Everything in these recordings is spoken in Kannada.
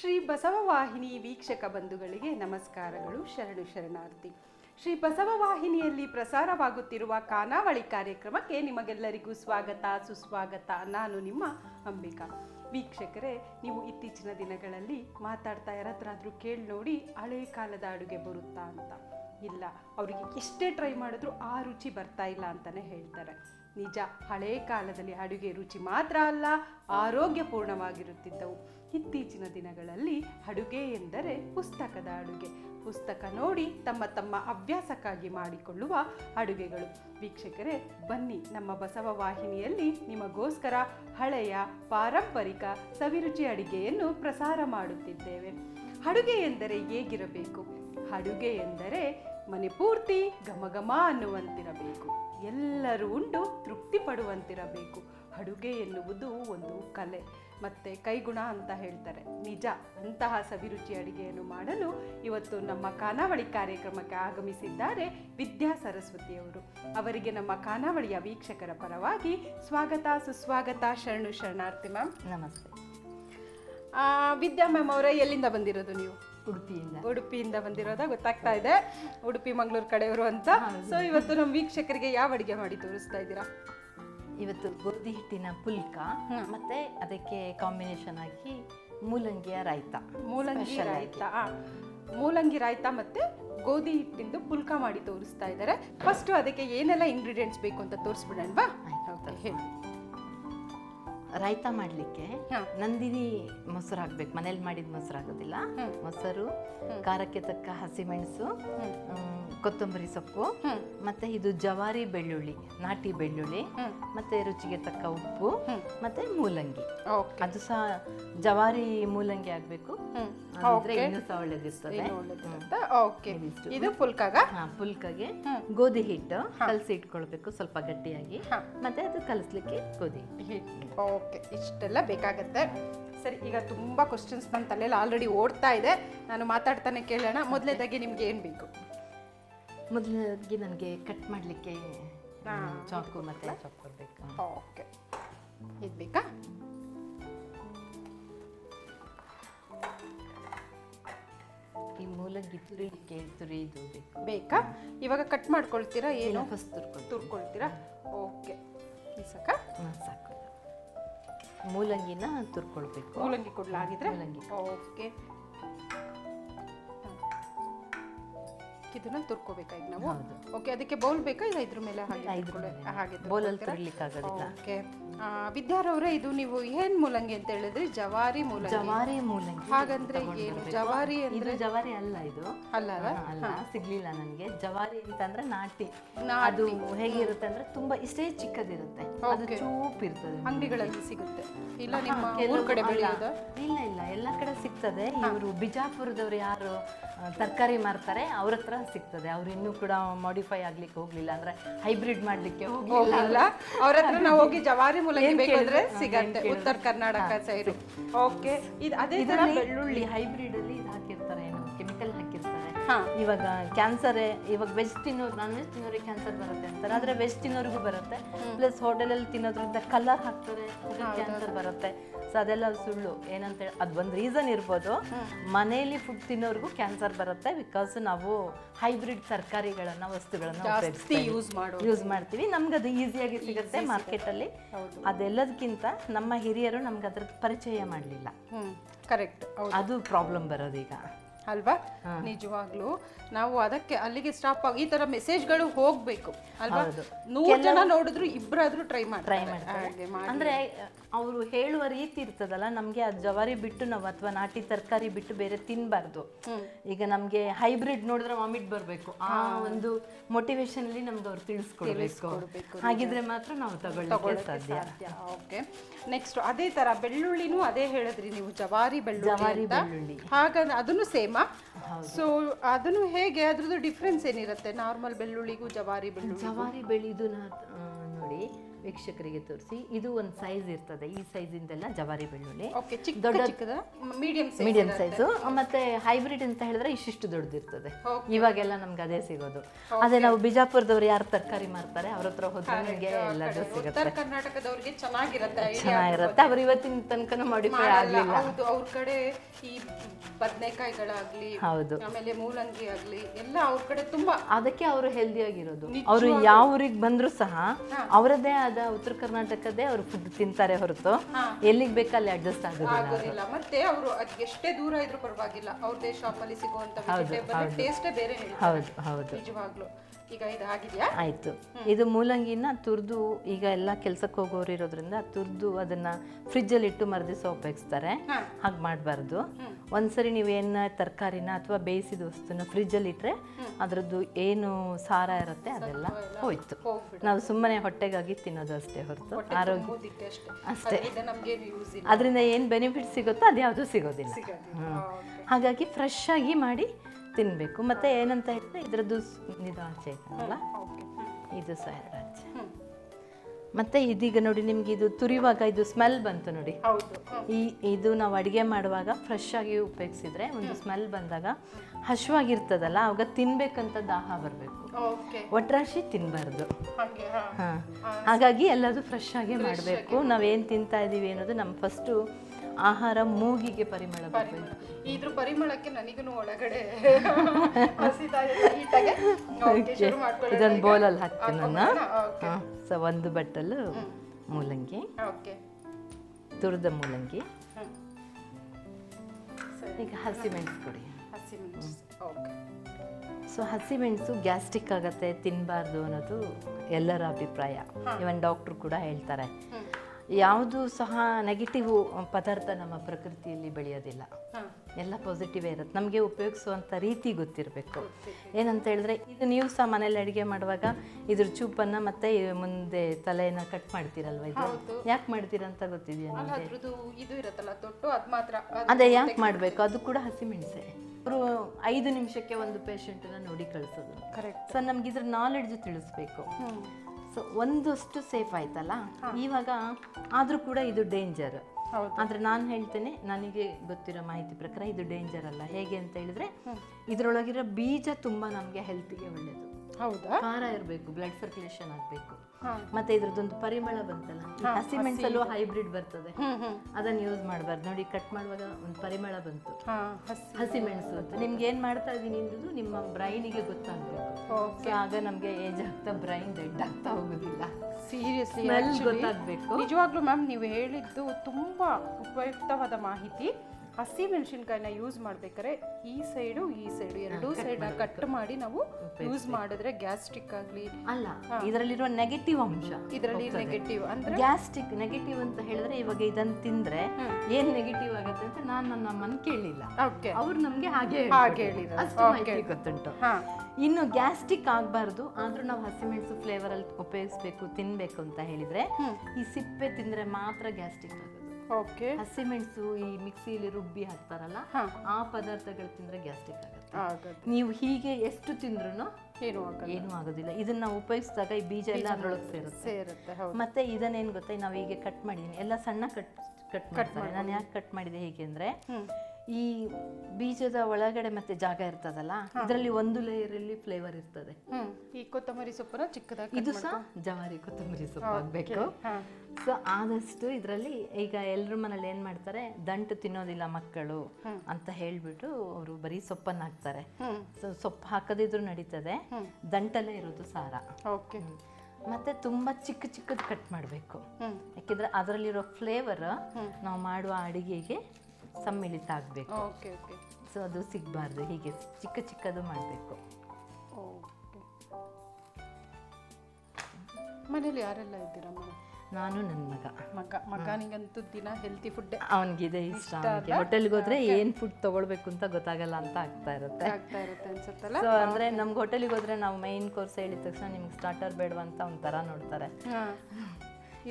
ಶ್ರೀ ಬಸವವಾಹಿನಿ ವೀಕ್ಷಕ ಬಂಧುಗಳಿಗೆ ನಮಸ್ಕಾರಗಳು, ಶರಣು ಶರಣಾರ್ಥಿ. ಶ್ರೀ ಬಸವವಾಹಿನಿಯಲ್ಲಿ ಪ್ರಸಾರವಾಗುತ್ತಿರುವ ಖಾನಾವಳಿ ಕಾರ್ಯಕ್ರಮಕ್ಕೆ ನಿಮಗೆಲ್ಲರಿಗೂ ಸ್ವಾಗತ, ಸುಸ್ವಾಗತ. ನಾನು ನಿಮ್ಮ ಅಂಬಿಕಾ. ವೀಕ್ಷಕರೇ, ನೀವು ಇತ್ತೀಚಿನ ದಿನಗಳಲ್ಲಿ ಮಾತಾಡ್ತಾ ಯಾರತ್ರಾದ್ರೂ ಕೇಳಿ ನೋಡಿ ಹಳೆ ಕಾಲದ ಅಡುಗೆ ಬರುತ್ತಾ ಅಂತ. ಇಲ್ಲ, ಅವರಿಗೆ ಎಷ್ಟೇ ಟ್ರೈ ಮಾಡಿದ್ರು ಆ ರುಚಿ ಬರ್ತಾ ಇಲ್ಲ ಅಂತಲೇ ಹೇಳ್ತಾರೆ. ನಿಜ, ಹಳೆ ಕಾಲದಲ್ಲಿ ಅಡುಗೆ ರುಚಿ ಮಾತ್ರ ಅಲ್ಲ ಆರೋಗ್ಯಪೂರ್ಣವಾಗಿರುತ್ತಿದ್ದವು ಇತ್ತೀಚಿನ ದಿನಗಳಲ್ಲಿ ಅಡುಗೆ ಎಂದರೆ ಪುಸ್ತಕದ ಅಡುಗೆ. ಪುಸ್ತಕ ನೋಡಿ ತಮ್ಮ ತಮ್ಮ ಅಭ್ಯಾಸಕ್ಕಾಗಿ ಮಾಡಿಕೊಳ್ಳುವ ಅಡುಗೆಗಳು. ವೀಕ್ಷಕರೇ, ಬನ್ನಿ ನಮ್ಮ ಬಸವ ವಾಹಿನಿಯಲ್ಲಿ ನಿಮಗೋಸ್ಕರ ಹಳೆಯ ಪಾರಂಪರಿಕ ಸವಿರುಚಿ ಅಡುಗೆಯನ್ನು ಪ್ರಸಾರ ಮಾಡುತ್ತಿದ್ದೇವೆ. ಅಡುಗೆ ಎಂದರೆ ಹೇಗಿರಬೇಕು? ಅಡುಗೆ ಎಂದರೆ ಮನೆ ಪೂರ್ತಿ ಘಮಘಮ ಅನ್ನುವಂತಿರಬೇಕು. ಎಲ್ಲರೂ ಉಂಡು ತೃಪ್ತಿ ಪಡುವಂತಿರಬೇಕು. ಅಡುಗೆ ಎನ್ನುವುದು ಒಂದು ಕಲೆ. ಮತ್ತು ಕೈಗುಣ ಅಂತ ಹೇಳ್ತಾರೆ. ನಿಜ ಅಂತಹ ಸವಿರುಚಿ ಅಡಿಗೆಯನ್ನು ಮಾಡಲು ಇವತ್ತು ನಮ್ಮ ಖಾನಾವಳಿ ಕಾರ್ಯಕ್ರಮಕ್ಕೆ ಆಗಮಿಸಿದ್ದಾರೆ ವಿದ್ಯಾ ಸರಸ್ವತಿಯವರು. ಅವರಿಗೆ ನಮ್ಮ ಖಾನಾವಳಿಯ ವೀಕ್ಷಕರ ಪರವಾಗಿ ಸ್ವಾಗತ ಸುಸ್ವಾಗತ ಶರಣು ಶರಣಾರ್ಥಿ ಮ್ಯಾಮ್. ನಮಸ್ತೆ. ವಿದ್ಯಾ ಮ್ಯಾಮ್ ಅವರೇ ಎಲ್ಲಿಂದ ಬಂದಿರೋದು ನೀವು? ಉಡುಪಿಯಿಂದ. ಉಡುಪಿಯಿಂದ ಬಂದಿರೋದ? ಗೊತ್ತಾಗ್ತಾ ಇದೆ. ಉಡುಪಿ ಮಂಗಳೂರು ಕಡೆಯವರು ಅಂತ. ಸೊ ಇವತ್ತು ನಮ್ಮ ವೀಕ್ಷಕರಿಗೆ ಯಾವ ಅಡಿಗೆ ಮಾಡಿ ತೋರಿಸ್ತಾ ಇದ್ದೀರಾ? ಇವತ್ತು ಗೋಧಿ ಹಿಟ್ಟಿನ ಪುಲ್ಕ ಮತ್ತೆ ಅದಕ್ಕೆ ಕಾಂಬಿನೇಷನ್ ಆಗಿ ಮೂಲಂಗಿಯ ರಾಯ್ತ ಮೂಲಂಗಿ ರಾಯ್ತ ಮೂಲಂಗಿ ರಾಯ್ತ ಮತ್ತೆ ಗೋಧಿ ಹಿಟ್ಟಿಂದು ಪುಲ್ಕ ಮಾಡಿ ತೋರಿಸ್ತಾ ಇದ್ದಾರೆ ಫಸ್ಟ್ ಅದಕ್ಕೆ ಏನೆಲ್ಲ ಇಂಗ್ರೀಡಿಯೆಂಟ್ಸ್ ಬೇಕು ಅಂತ ಹೇಳಿ ರಾಯ್ತ ಮಾಡಲಿಕ್ಕೆ ನಂದಿನಿ ಮೊಸರು ಹಾಕ್ಬೇಕು. ಮನೇಲಿ ಮಾಡಿದ ಮೊಸರು ಆಗೋದಿಲ್ಲ. ಮೊಸರು ಖಾರಕ್ಕೆ ತಕ್ಕ ಹಸಿಮೆಣಸು ಕೊತ್ತಂಬರಿ ಸೊಪ್ಪು. ಮತ್ತೆ ಇದು ಜವಾರಿ ಬೆಳ್ಳುಳ್ಳಿ ನಾಟಿ ಬೆಳ್ಳುಳ್ಳಿ. ಮತ್ತೆ ರುಚಿಗೆ ತಕ್ಕ ಉಪ್ಪು. ಮತ್ತೆ ಮೂಲಂಗಿ. ಓಕೆ. ಅದು ಸಹ ಜವಾರಿ ಮೂಲಂಗಿ ಆಗ್ಬೇಕು. ಇನ್ನೂ ಸಹ ಒಳ್ಳೇದಿರ್ತದೆ. ಇದು ಪುಲ್ಕಾಗ? ಹಾ ಪುಲ್ಕಗೆ. ಗೋಧಿ ಹಿಟ್ಟು ಕಲಸಿ ಇಟ್ಕೊಳ್ಬೇಕು ಸ್ವಲ್ಪ ಗಟ್ಟಿಯಾಗಿ. ಮತ್ತೆ ಅದು ಕಲಸ್ಲಿಕ್ಕೆ ಗೋಧಿ ಹಿಟ್ಟು. ಓಕೆ. ಇಷ್ಟೆಲ್ಲ ಬೇಕಾಗತ್ತೆ. ಸರಿ ಈಗ ತುಂಬ ಕ್ವಶನ್ಸ್ ನನ್ನ ತಲೆಯಲ್ಲಿ ಆಲ್ರೆಡಿ ಓಡ್ತಾ ಇದೆ. ನಾನು ಮಾತಾಡ್ತಾನೆ ಕೇಳೋಣ. ಮೊದಲೇದಾಗಿ ನಿಮ್ಗೆ ಏನು ಬೇಕು? ಮೊದಲಾಗಿ ನನಗೆ ಕಟ್ ಮಾಡಲಿಕ್ಕೆ. ಚಾಕು ಮತ್ತೆ ಚಾಪರ್ ಬೇಕು. ಓಕೆ ಇದು ಬೇಕಾ? ಈ ಮೂಲಂಗಿ ತುರಿಲಿಕ್ಕೆ ತುರಿದು ಬೇಕು. ಬೇಕಾ? ಇವಾಗ ಕಟ್ ಮಾಡ್ಕೊಳ್ತೀರಾ? ಏನು? ಫಸ್ಟ್ ತುರ್ಕೊಂಡು ತುರ್ಕೊಳ್ತೀರಾ? ಓಕೆ ಸಾಕ ಸಾಕು. ಮೂಲಂಗಿನ ತುರ್ಕೊಳ್ಬೇಕು. ಮೂಲಂಗಿ ಕೊಡ್ಲಾಗಿದ್ರೆ? ಮೂಲಂಗಿ. ಓಕೆ ಇದನ್ನ ತುರ್ಕೋಬೇಕಾಗಿ ನಾವು. ಓಕೆ ಅದಕ್ಕೆ ಬೌಲ್ ಬೇಕಾ ಇಲ್ಲ ಇದ್ರ ಮೇಲೆ ಹಾಗೆ. ಹಾಗೆ ಬೌಲಲ್ಲಿ ತುರ್ಕೊಳ್ತೀರಾ? ತುರ್ಲಿಕ್ಕೆ ಓಕೆ ವಿದ್ಯಾರವ್ರೆ ಇದು ನೀವು ಏನ್ ಮೂಲಂಗಿ ಅಂತ ಹೇಳಿದ್ರೆ? ಜವಾರಿ ಮೂಲಂಗಿ. ಜವಾರಿ ಮೂಲಂಗಿ ಹಾಗಂದ್ರೆ ಏನು. ಜವಾರಿ ಅಂದ್ರೆ? ಜವಾರಿ ಅಲ್ಲ ಇದು. ಅಲ್ಲ ಅಲ್ಲ? ಸಿಗ್ಲಿಲ್ಲ ನನಗೆ. ಜವಾರಿ ಅಂತಂದ್ರೆ ನಾಟಿ. ಅದು ಹೇಗಿರುತ್ತೆ ಅಂದ್ರೆ ತುಂಬಾ ಇಷ್ಟೇ ಚಿಕ್ಕದಿರುತ್ತೆ. ಅದು ಚೂಪ್ ಇರ್ತದೆ. ಅಂಗಡಿಗಳಲ್ಲಿ ಸಿಗುತ್ತೆ. ಇಲ್ಲ ನಿಮ್ಮ ಊರ್ ಕಡೆ ಬೆಳೆಯೋದು ಇಲ್ಲ ಇಲ್ಲ. ಎಲ್ಲ ಕಡೆ ಸಿಗ್ತದೆ. ಇವರು ಬಿಜಾಪುರದವ್ರು ಯಾರು ತರಕಾರಿ ಮಾರ್ತಾರೆ ಅವ್ರ ಹತ್ರ ಸಿಗ್ತದೆ. ಅವ್ರು ಇನ್ನೂ ಕೂಡ ಮಾಡಿಫೈ ಆಗ್ಲಿಕ್ಕೆ ಹೋಗ್ಲಿಲ್ಲ ಅಂದ್ರೆ ಹೈಬ್ರಿಡ್ ಮಾಡ್ಲಿಕ್ಕೆ ಹೋಗ್ಲಿಲ್ಲ. ಅಲ್ಲ ಅವ್ರ ಹತ್ರ ನಾವು ಹೋಗಿ ಜವಾರಿ ಮೂಲಂಗಿ ಬೇಕಂದ್ರೆ ಸಿಗತ್ತೆ. ಉತ್ತರ ಕರ್ನಾಟಕ ಸೈಡ್ ಓಕೆ ಇದು ಅದೇ ತರ ಬೆಳ್ಳುಳ್ಳಿ ಹೈಬ್ರಿಡ್ ಅಲ್ಲಿ ಇದು ಹಾಕಿರ್ತಾರೆ. ಏನು ಕೆಮಿಕಲ್ ಹಾಕಿರ್ತಾರೆ. ಹಾ. ಇವಾಗ ಕ್ಯಾನ್ಸರ್ ಇವಾಗ ವೆಜ್ ತಿನ್ನೋರು ನಾನ್ ವೆಜ್ ತಿನ್ನೋರಿಗೆ ಕ್ಯಾನ್ಸರ್ ಬರುತ್ತೆ ಅಂತಾರೆ. ಆದ್ರೆ ವೆಜ್ ತಿನ್ನೋರಿಗೂ ಬರುತ್ತೆ. ಪ್ಲಸ್ ಹೋಟೆಲಲ್ಲಿ ತಿನ್ನೋದ್ರಿಂದ ಕಲರ್ ಹಾಕ್ತಾರೆ. ಕ್ಯಾನ್ಸರ್ ಬರುತ್ತೆ. ಸೊ ಅದೆಲ್ಲ ಸುಳ್ಳು. ಏನಂತ ಹೇಳಿ ಅದು ಒಂದು ರೀಸನ್ ಇರ್ಬೋದು. ಮನೆಯಲ್ಲಿ ಫುಡ್ ತಿನ್ನೋರ್ಗೂ ಕ್ಯಾನ್ಸರ್ ಬರುತ್ತೆ ಬಿಕಾಸ್ ನಾವು ಹೈಬ್ರಿಡ್ ತರಕಾರಿಗಳನ್ನ ವಸ್ತುಗಳನ್ನ ಯೂಸ್ ಮಾಡೋ ಯೂಸ್ ಮಾಡ್ತೀವಿ. ನಮ್ಗೆ ಅದು ಈಸಿಯಾಗಿ ಸಿಗುತ್ತೆ ಮಾರ್ಕೆಟಲ್ಲಿ ಅದೆಲ್ಲದಕ್ಕಿಂತ ನಮ್ಮ ಹಿರಿಯರು ನಮ್ಗೆ ಅದ್ರ ಪರಿಚಯ ಮಾಡಲಿಲ್ಲ. ಕರೆಕ್ಟ್ ಅದು ಪ್ರಾಬ್ಲಮ್ ಬರೋದೀಗ. ಅಲ್ವಾ? ನಿಜವಾಗ್ಲೂ. ನಾವು ಅದಕ್ಕೆ ಅಲ್ಲಿಗೆ ಸ್ಟಾಪ್ ಆಗಿ ಈ ತರ ಮೆಸೇಜ್ಗಳು ಹೋಗ್ಬೇಕು ಅಲ್ವಾ? ನೂರ್ ಜನ ನೋಡಿದ್ರು ಇಬ್ಬರಾದ್ರೂ ಟ್ರೈ ಟ್ರೈ ಮಾಡ್ತಾರೆ. ಮಾಡಿ. ಅಂದ್ರೆ ಅವರು ಹೇಳುವ ರೀತಿ ಇರ್ತದಲ್ಲ ನಮ್ಗೆ ಆ ಜವಾರಿ ಬಿಟ್ಟು ನಾವು ಅಥವಾ ನಾಟಿ ತರಕಾರಿ ಬಿಟ್ಟು ಬೇರೆ ತಿನ್ಬಾರ್ದು. ಈಗ ನಮ್ಗೆ ಹೈಬ್ರಿಡ್ ನೋಡಿದ್ರೆ ವಾಮಿಟ್ ಬರಬೇಕು. ಆ ಒಂದು ಮೋಟಿವೇಶನ್ ಅಲ್ಲಿ ನಮ್ದು ಅವ್ರು ತಿಳಿಸ್ಕೊಡ್ಬೇಕು. ಹಾಗಿದ್ರೆ ಮಾತ್ರ ನಾವು ತಗೊಳ್ಳೋಕೆ ಸಾಧ್ಯ. ಓಕೆ. ನೆಕ್ಸ್ಟ್ ಅದೇ ತರ ಬೆಳ್ಳುಳ್ಳಿನೂ ಅದೇ ಹೇಳಿದ್ರಿ ನೀವು ಜವಾರಿ ಬೆಳ್ಳುಳ್ಳಿ ಜವಾರಿ ಬೆಳ್ಳುಳ್ಳಿ. ಹಾಗಾದ್ರೆ ಅದನ್ನು ಸೇಮಾ ಸೊ ಅದನ್ನು ಹೇಗೆ ಅದ್ರದ್ದು ಡಿಫ್ರೆನ್ಸ್ ಏನಿರುತ್ತೆ? ನಾರ್ಮಲ್ ಬೆಳ್ಳುಳ್ಳಿಗೂ ಜವಾರಿ ಬೆಳ್ಳುಳ್ಳಿ ಜವಾರಿ ಬೆಳೆದು ನೋಡಿ. ವೀಕ್ಷಕರಿಗೆ ತೋರಿಸಿ. ಇದು ಒಂದು ಸೈಜ್ ಇರ್ತದೆ. ಈ ಸೈಜಿಂದೆಲ್ಲ ಜವಾರಿ ಬೆಳ್ಳುಳ್ಳಿ. ಓಕೆ ಚಿಕ್ಕ ದೊಡ್ಡ- ಚಿಕ್ಕದ? ಮೀಡಿಯಂ ಮೀಡಿಯಂ ಸೈಜು ಮತ್ತೆ ಹೈಬ್ರಿಡ್ ಅಂತ ಹೇಳಿದ್ರೆ ಇಷ್ಟಿಷ್ಟು ದೊಡ್ಡದಿರ್ತದೆ ಇವಾಗೆಲ್ಲ ನಮ್ಗೆ ಅದೇ ಸಿಗೋದು. ಅದೇ ನಾವು ಬಿಜಾಪುರದವ್ರು ಯಾರು ತರಕಾರಿ ಮಾರ್ತಾರೆ ಅವ್ರ ಹತ್ರ ಹೋದ್ರೆ ನಿಮಗೆ ಎಲ್ಲದೂ ಸಿಗುತ್ತೆ. ಕರ್ನಾಟಕದವ್ರಿಗೆ ಚೆನ್ನಾಗಿರುತ್ತೆ. ಚೆನ್ನಾಗಿರುತ್ತೆ. ಅವ್ರು ಇವತ್ತಿನ ತನಕನೂ ಮಾಡಿಫೈ. ಆಗಲಿಲ್ಲ. ಹೌದು ಅವ್ರ ಕಡೆ ಈ ಬದನೆಕಾಯಿಗಳಾಗ್ಲಿ ಹೌದು. ಆಮೇಲೆ ಮೂಲಂಗಿ ಆಗ್ಲಿ ಎಲ್ಲ ಅವ್ರ ಕಡೆ ತುಂಬಾ ಅದಕ್ಕೆ ಅವರು ಹೆಲ್ದಿ ಆಗಿರೋದು. ಅವರು ಯಾವ ಊರಿಗೆ ಬಂದ್ರು ಸಹ ಅವರದೇ ಆದ ಉತ್ತರ ಕರ್ನಾಟಕದೇ ಅವ್ರು ಫುಡ್ ತಿಂತಾರೆ ಹೊರತು. ಎಲ್ಲಿಗೆ ಬೇಕಲ್ಲಿ ಅಡ್ಜಸ್ಟ್ ಆಗೋದಿಲ್ಲ. ಮತ್ತೆ ಅವರು ಅದ್ ಎಷ್ಟೇ ದೂರ ಇದ್ರೂ ಪರವಾಗಿಲ್ಲ. ಅವ್ರದೇ ಶಾಪಲ್ಲಿ ಅಲ್ಲಿ ಸಿಗುವಂತ ಟೇಸ್ಟೇ ಬೇರೆ ಹೌದು ಹೌದು. ನಿಜವಾಗ್ಲು. ಈಗ ಇದಾಗಿದ್ಯಾ ಆಯಿತು. ಇದು ಮೂಲಂಗಿನ ತುರಿದು ಈಗ ಎಲ್ಲ ಕೆಲ್ಸಕ್ಕೆ ಹೋಗೋರು ಇರೋದ್ರಿಂದ ತುರಿದು ಅದನ್ನು ಫ್ರಿಜ್ಜಲ್ಲಿ ಇಟ್ಟು ಮರುದಿವಸ ಉಪಯೋಗಿಸ್ತಾರೆ. ಹಾಗೆ ಮಾಡಬಾರ್ದು. ಒಂದ್ಸರಿ ನೀವೇನು ತರಕಾರಿನ ಅಥವಾ ಬೇಯಿಸಿದ ವಸ್ತುನ ಫ್ರಿಜ್ಜಲ್ಲಿ ಇಟ್ಟರೆ ಅದರದ್ದು ಏನು ಸಾರ ಇರುತ್ತೆ ಅದೆಲ್ಲ ಹೋಯ್ತು. ನಾವು ಸುಮ್ಮನೆ ಹೊಟ್ಟೆಗಾಗಿ ತಿನ್ನೋದು ಅಷ್ಟೇ ಹೊರತು. ಆರೋಗ್ಯ ಅಷ್ಟೇ. ಅದರಿಂದ ಏನು ಬೆನಿಫಿಟ್ ಸಿಗುತ್ತೋ ಅದು ಯಾವುದೂ ಸಿಗೋದಿಲ್ಲ. ಸಿಗೋದಿಲ್ಲ. ಹಾಗಾಗಿ ಫ್ರೆಶ್ ಆಗಿ ಮಾಡಿ ತಿನ್ನಬೇಕು ಮತ್ತು ಏನಂತ ಹೇಳಿದ್ರೆ ಇದರದ್ದು ಇದು ಆಚೆ ಐತಲ್ಲ. ಇದು ಸಹ ಎರಡು ಆಚೆ. ಮತ್ತೆ ಇದೀಗ ನೋಡಿ ನಿಮ್ಗೆ ಇದು ತುರಿಯುವಾಗ ಇದು ಸ್ಮೆಲ್ ಬಂತು ನೋಡಿ. ಈ ಇದು ನಾವು ಅಡುಗೆ ಮಾಡುವಾಗ ಫ್ರೆಶ್ ಆಗಿ ಉಪಯೋಗಿಸಿದ್ರೆ ಒಂದು ಸ್ಮೆಲ್ ಬಂದಾಗ ಹಶುವಾಗಿರ್ತದಲ್ಲ ಅವಾಗ ತಿನ್ಬೇಕಂತ ದಾಹ ಬರಬೇಕು. ಒಟ್ರಾಶಿ ತಿನ್ನಬಾರ್ದು ಹಾಂ. ಹಾಗಾಗಿ ಎಲ್ಲದು ಫ್ರೆಶ್ ಆಗಿ ಮಾಡಬೇಕು. ನಾವೇನು ತಿಂತಾ ಇದ್ದೀವಿ ಅನ್ನೋದು ನಮ್ಮ ಫಸ್ಟು ಆಹಾರ ಮೂಗಿಗೆ ಪರಿಮಳ ಬರಬೇಕು ಇದ್ರ ಪರಿಮಳಕ್ಕೆ ನನಗೂ ಒಳಗಡೆ ಹಸಿತಾ ಇದೆ ನೀಟಾಗೆ ಓಕೆ ಶುರು ಮಾಡ್ಕೊಳ್ಳೋಣ ಇದೊಂದು ಈಗ? ಬೌಲಲ್ಲಿ ಹಾಕ್ತೀನಿ ನಾನು. ಓಕೆ ಸೊ ಒಂದು ಬಟ್ಟಲು ಮೂಲಂಗಿ. ತುರಿದ ಮೂಲಂಗಿ. ಈಗ ಹಸಿಮೆಣಸು ಕೊಡಿ ಸೊ ಹಸಿಮೆಣಸು ಗ್ಯಾಸ್ಟ್ರಿಕ್ ಆಗುತ್ತೆ ತಿನ್ನಬಾರ್ದು ಅನ್ನೋದು ಎಲ್ಲರ ಅಭಿಪ್ರಾಯ. ಇವನ್ ಡಾಕ್ಟ್ರು ಕೂಡ ಹೇಳ್ತಾರೆ. ಯಾವುದು ಸಹ ನೆಗೆಟಿವ್ ಪದಾರ್ಥ ನಮ್ಮ ಪ್ರಕೃತಿಯಲ್ಲಿ ಬೆಳೆಯೋದಿಲ್ಲ. ಎಲ್ಲ ಪಾಸಿಟಿವೇ ಇರುತ್ತೆ. ನಮಗೆ ಉಪಯೋಗಿಸುವಂಥ ರೀತಿ ಗೊತ್ತಿರಬೇಕು. ಏನಂತ ಹೇಳಿದ್ರೆ ಇದು ನೀವು ಸಹ ಮನೇಲಿ ಅಡುಗೆ ಮಾಡುವಾಗ ಇದ್ರ ಚೂಪನ್ನು ಮತ್ತೆ ಮುಂದೆ ತಲೆಯನ್ನು ಕಟ್ ಮಾಡ್ತೀರಲ್ವ ಇದು? ಯಾಕೆ ಮಾಡ್ತೀರಾ ಅಂತ ಗೊತ್ತಿದೆಯಾ ಅದ್ ಯಾಕೆ ಮಾಡಬೇಕು? ಅದು ಕೂಡ ಹಸಿಮೆಣಸೆ ಅವರು ಐದು ನಿಮಿಷಕ್ಕೆ ಒಂದು ಪೇಷಂಟನ್ನು ನೋಡಿ ಕಳಿಸೋದು. ಕರೆಕ್ಟ್ ಸರ್ ನಮ್ಗೆ ಇದ್ರ ನಾಲೆಡ್ಜ್ ತಿಳಿಸ್ಬೇಕು. ಸೊ ಒಂದಷ್ಟು ಸೇಫ್ ಆಯ್ತಲ್ಲ? ಇವಾಗ ಆದರೂ ಕೂಡ ಇದು ಡೇಂಜರ್ ಆದ್ರೆ ನಾನು ಹೇಳ್ತೇನೆ ನನಗೆ ಗೊತ್ತಿರೋ ಮಾಹಿತಿ ಪ್ರಕಾರ ಇದು ಡೇಂಜರ್ ಅಲ್ಲ. ಹೇಗೆ ಅಂತ ಹೇಳಿದ್ರೆ ಇದರೊಳಗಿರೋ ಬೀಜ ತುಂಬಾ ನಮಗೆ ಹೆಲ್ತಿಗೆ ಒಳ್ಳೆಯದು ಹೌದಾ? ಖಾರ ಇರಬೇಕು ಬ್ಲಡ್ ಸರ್ಕ್ಯುಲೇಷನ್ ಆಗಬೇಕು. ಮತ್ತೆ ಇದ್ರದ್ದೊಂದು ಪರಿಮಳ ಬಂತಲ್ಲ? ಹಸಿ ಹಸಿಮೆಣಸಲ್ಲೂ ಹೈಬ್ರಿಡ್ ಬರ್ತದೆ. ಅದನ್ನ ಯೂಸ್ ಮಾಡಬಾರ್ದು. ನೋಡಿ ಕಟ್ ಮಾಡುವಾಗ ಒಂದು ಪರಿಮಳ ಬಂತು. ಹಸಿಮೆಣಸು ಅಂತ. ನಿಮ್ಗೆ ಏನ್ ಮಾಡ್ತಾ ಇದೀನಿ ಅನ್ನೋದು ನಿಮ್ಮ ಬ್ರೈನಿಗೆ ಗೊತ್ತಾಗ್ಬೇಕು. ಆಗ ನಮ್ಗೆ ಏಜ್ ಆಗ್ತಾ ಬ್ರೈನ್ ಡೆಡ್ ಆಗ್ತಾ ಹೋಗೋದಿಲ್ಲ. ಸೀರಿಯಸ್ಲಿ ಗೊತ್ತಾಗಬೇಕು. ನಿಜವಾಗ್ಲೂ ಮ್ಯಾಮ್ ನೀವು ಹೇಳಿದ್ದು ತುಂಬಾ ಉಪಯುಕ್ತವಾದ ಮಾಹಿತಿ. ಹಸಿ ಮೆಣಸಿನ್ಕಾಯಿನ ಯೂಸ್ ಮಾಡ್ಬೇಕಾರೆ ಈ ಸೈಡು ಈ ಸೈಡ್ ಎರಡೂ ಸೈಡ್ ಕಟ್ ಮಾಡಿ ನಾವು ಯೂಸ್ ಮಾಡಿದ್ರೆ ಗ್ಯಾಸ್ಟ್ರಿಕ್ ಆಗಲಿ. ಅಲ್ಲ ಇದರಲ್ಲಿರುವ ನೆಗೆಟಿವ್ ಅಂಶ ಇದರಲ್ಲಿ ನೆಗೆಟಿವ್ ಅಂದ್ರೆ? ಗ್ಯಾಸ್ಟ್ರಿಕ್ ನೆಗೆಟಿವ್ ಅಂತ ಹೇಳಿದ್ರೆ ಇವಾಗ ಇದನ್ನ ತಿಂದ್ರೆ ಏನ್ ನೆಗೆಟಿವ್ ಆಗುತ್ತೆ ಅಂತ ನಾನು ನನ್ನ ಅಮ್ಮನ ಕೇಳಿಲ್ಲ. ಅವ್ರು ನಮ್ಗೆ ಹಾಗೆ ಗೊತ್ತುಂಟು. ಇನ್ನು ಗ್ಯಾಸ್ಟ್ರಿಕ್ ಆಗ್ಬಾರ್ದು ಆದ್ರೂ ನಾವು ಹಸಿಮೆಣಸು ಫ್ಲೇವರ್ ಅಲ್ಲಿ ಉಪಯೋಗಿಸ್ಬೇಕು ತಿನ್ಬೇಕು ಅಂತ ಹೇಳಿದ್ರೆ ಈ ಸಿಪ್ಪೆ ತಿಂದ್ರೆ ಮಾತ್ರ ಗ್ಯಾಸ್ಟ್ರಿಕ್ ಆಗೋದು ಓಕೆ. ಹಸಿಮೆಣಸು ಈ ಮಿಕ್ಸಿಯಲ್ಲಿ ರುಬ್ಬಿ ಹಾಕ್ತಾರಲ್ಲ ಆ ಪದಾರ್ಥಗಳು ತಿಂದ್ರೆ ಗ್ಯಾಸ್ಟ್ರಿಕ್ ಆಗುತ್ತೆ. ನೀವು ಹೀಗೆ ಎಷ್ಟು ತಿಂದ್ರು ಏನು ಆಗೋದಿಲ್ಲ. ಇದನ್ನ ಉಪಯೋಗಿಸಿದಾಗ ಈ ಬೀಜ ಎಲ್ಲ ಅದ್ರೊಳಗೆ ಸೇರುತ್ತೆ. ಮತ್ತೆ ಇದನ್ನೇನು ಗೊತ್ತಾ ನಾವು ಹೀಗೆ ಕಟ್ ಮಾಡಿದ್ದೀನಿ ಎಲ್ಲ ಸಣ್ಣ ಕಟ್ ಕಟ್ ಮಾಡ್ತಾರೆ. ನಾನು ಯಾಕೆ ಕಟ್ ಮಾಡಿದೆ ಹೇಗೆ ಅಂದ್ರೆ ಈ ಬೀಜದ ಒಳಗಡೆ ಮತ್ತೆ ಜಾಗ ಇರ್ತದಲ್ಲ ಇದರಲ್ಲಿ ಒಂದು ಲೇಯರ್ ಅಲ್ಲಿ ಫ್ಲೇವರ್ ಇರ್ತದೆ ಈ ಕೊತ್ತಂಬರಿ ಸೊಪ್ಪು ಚಿಕ್ಕದಾಗಿ ಇದು ಸಹ ಜವಾರಿ ಕೊತ್ತಂಬರಿ ಸೊಪ್ಪು ಆಗಬೇಕು. ಸೊ ಆದಷ್ಟು ಇದರಲ್ಲಿ ಈಗ ಎಲ್ಲರ ಮನೇಲಿ ಏನು ಮಾಡ್ತಾರೆ ದಂಟು ತಿನ್ನೋದಿಲ್ಲ ಮಕ್ಕಳು ಅಂತ ಹೇಳ್ಬಿಟ್ಟು ಅವರು ಬರೀ ಸೊಪ್ಪನ್ನ ಹಾಕ್ತಾರೆ. ಸೊ ಸೊಪ್ಪು ಹಾಕದಿದ್ರು ನಡೀತದೆ. ದಂಟಲ್ಲೇ ಇರೋದು ಸಾರ. ಓಕೆ ಮತ್ತೆ ತುಂಬಾ ಚಿಕ್ಕ ಚಿಕ್ಕದು ಕಟ್ ಮಾಡಬೇಕು. ಯಾಕೆಂದ್ರೆ ಅದರಲ್ಲಿರೋ ಫ್ಲೇವರ್ ನಾವು ಮಾಡುವ ಅಡಿಗೆಗೆ ಸಮ್ಮಿಳಿತ ಆಗಬೇಕು ಓಕೆ ಓಕೆ. ಸೊ ಅದು ಸಿಗಬಾರ್ದು. ಹೀಗೆ ಚಿಕ್ಕ ಚಿಕ್ಕದು ಮಾಡಬೇಕು. ಮನೇಲಿ ಯಾರೆಲ್ಲ ಇದ್ದೀರಾ ನಾನು ನನ್ನ ಮಗ. ಮಗ ಮಗನಿಗಂತೂ ದಿನ ಹೆಲ್ತಿ ಫುಡ್ ಅವನಿಗಿದೆ ಇಷ್ಟ ಅವನಿಗೆ. ಹೋಟೆಲ್ಗೆ ಹೋದ್ರೆ ಏನು ಫುಡ್ ತಗೊಳ್ಬೇಕು ಅಂತ ಗೊತ್ತಾಗಲ್ಲ ಅಂತ ಆಗ್ತಾ ಇರುತ್ತೆ. ಆಗ್ತಾ ಇರುತ್ತೆ ಅನ್ಸುತ್ತಲ್ಲ? ಸೊ ಅಂದ್ರೆ ನಮ್ಗೆ ಹೋಟೆಲಿಗೆ ಹೋದ್ರೆ ನಾವು ಮೈನ್ ಕೋರ್ಸ್ ಹೇಳಿದ ತಕ್ಷಣ ನಿಮ್ಗೆ ಸ್ಟಾರ್ಟರ್ ಬೇಡವಾ ಅಂತ ಒಂಥರ ನೋಡ್ತಾರೆ.